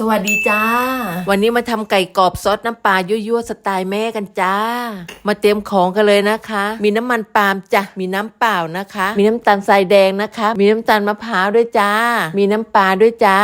สวัสดีจ้า วันนี้มาทำไก่กรอบซอสน้ำปลายั่วๆสไตล์แม่กันจ้า มาเตรียมของกันเลยนะคะ มีน้ำมันปาล์มจ้ะ มีน้ำเปล่านะคะ มีน้ำตาลทรายแดงนะคะ มีน้ำตาลมะพร้าวด้วยจ้า มีน้ำปลาด้วยจ้า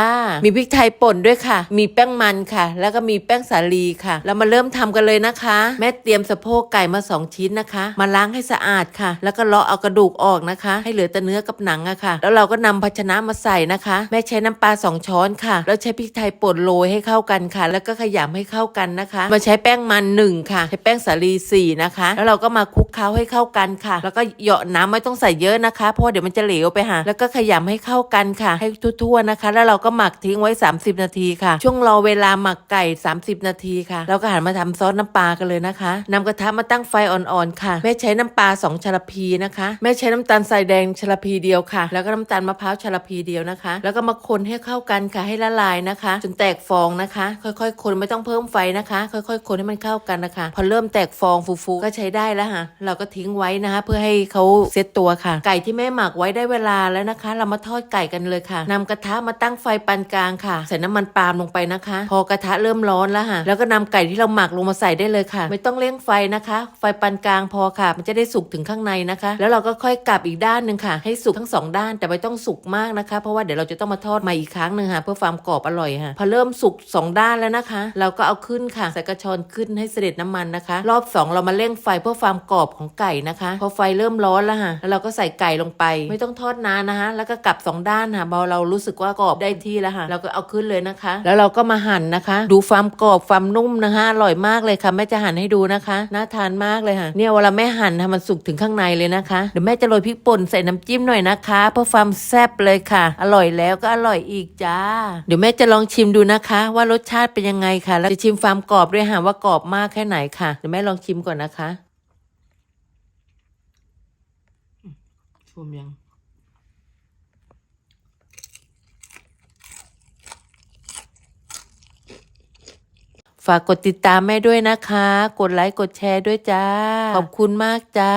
มีพริกไทยป่นด้วยค่ะ มีแป้งมันค่ะ แล้วก็มีแป้งสาลีค่ะ เรามาเริ่มทำกันเลยนะคะ แม่เตรียมสะโพกไก่มาสองชิ้นนะคะ มาล้างให้สะอาดค่ะ แล้วก็เลาะเอากระดูกออกนะคะ ให้เหลือแต่เนื้อกับหนังอะค่ะ แล้วเราก็นำภาชนะมาใส่นะคะ แม่ใช้น้ำปลาสองช้อนค่ะ แล้วใช้พริกไทยป่นโรยให้เข้ากันค่ะ แล้วก็ขยำให้เข้ากันนะคะ มาใช้แป้งมันหนึ่งค่ะ ใช้แป้งสาลีสี่นะคะ แล้วเราก็มาคลุกเคล้าให้เข้ากันค่ะ แล้วก็เหยาะน้ำไม่ต้องใส่เยอะนะคะ เพราะเดี๋ยวมันจะเหลวไปค่ะแล้วก็ขยำให้เข้ากันค่ะ ให้ทั่วๆนะคะ แล้วเราก็หมักทิ้งไว้ 30 นาทีค่ะ ช่วงรอเวลาหมักไก่ 30 นาทีค่ะ เราก็หันมาทำซอสน้ำปลากันเลยนะคะนำกระทะมาตั้งไฟอ่อนๆค่ะ แม่ใช้น้ำปลาสองชลพีนะคะ แม่ใช้น้ำตาลทรายแดงชลพีเดียวค่ะ แล้วก็น้ำตาลมะพร้าวชลพีเดียวนะคะ แล้วก็มาคนให้เข้ากันค่ะให้ละลายนะคะจนแตกฟองนะคะ ค่อยๆ คนไม่ต้องเพิ่มไฟนะคะ ค่อยๆ คนให้มันเข้ากันนะคะ พอเริ่มแตกฟองฟูๆก็ใช้ได้แล้วค่ะเราก็ทิ้งไว้นะคะ เพื่อให้เขาเซตตัวค่ะ ไก่ที่แม่หมักไว้ได้เวลาแล้วนะคะ เรามาทอดไก่กันเลยค่ะนำกระทะมาตั้งไฟปานกลางค่ะใส่น้ำมันปาล์มลงไปนะคะ พอกระทะเริ่มร้อนแล้วค่ะ แล้วก็นำไก่ที่เราหมักลงมาใส่ได้เลยค่ะ ไม่ต้องเร่งไฟนะคะ ไฟปานกลางพอค่ะ มันจะได้สุกถึงข้างในนะคะ แล้วเราก็ค่อยกลับอีกด้านหนึ่งค่ะ ให้สุกทั้งสองด้านแต่ไม่ต้องสุกมากนะคะ เพราะว่าเดี๋ยวเราจะต้องมาทอดใหม่อีกครั้งหนึ่งค่ะเพื่อความกรอบอร่อยค่ะอเริ่มสุกสองด้านแล้วนะคะ เราก็เอาขึ้นค่ะใส่กระชอนขึ้นให้เสด็จน้ำมันนะคะ รอบสองเรามาเร่งไฟเพื่อความกรอบของไก่นะคะ พอไฟเริ่มร้อนแล้วค่ะแล้วเราก็ใส่ไก่ลงไป ไม่ต้องทอดนานนะคะ แล้วก็กลับสองด้านค่ะพอเรารู้สึกว่ากรอบได้ที่แล้วค่ะเราก็เอาขึ้นเลยนะคะ แล้วเราก็มาหั่นนะคะ ดูความกรอบความนุ่มนะคะอร่อยมากเลยค่ะแม่จะหั่นให้ดูนะคะน่าทานมากเลยค่ะเนี่ยเวลาแม่หั่นทำมันสุกถึงข้างในเลยนะคะเดี๋ยวแม่จะโรยพริกป่นใส่น้ำจิ้มหน่อยนะคะ เพื่อความแซ่บเลยค่ะ อร่อยแล้วก็อร่อยอีกจ้า เดี๋ยวแม่จะลองชิมดูนะคะว่ารสชาติเป็นยังไงค่ะ แล้วจะชิมความกรอบด้วยค่ะว่ากรอบมากแค่ไหนค่ะเดี๋ยวแม่ลองชิมก่อนนะคะชมยังฝากกดติดตามแม่ด้วยนะคะ กดไลค์ กดแชร์ด้วยจ้า ขอบคุณมากจ้า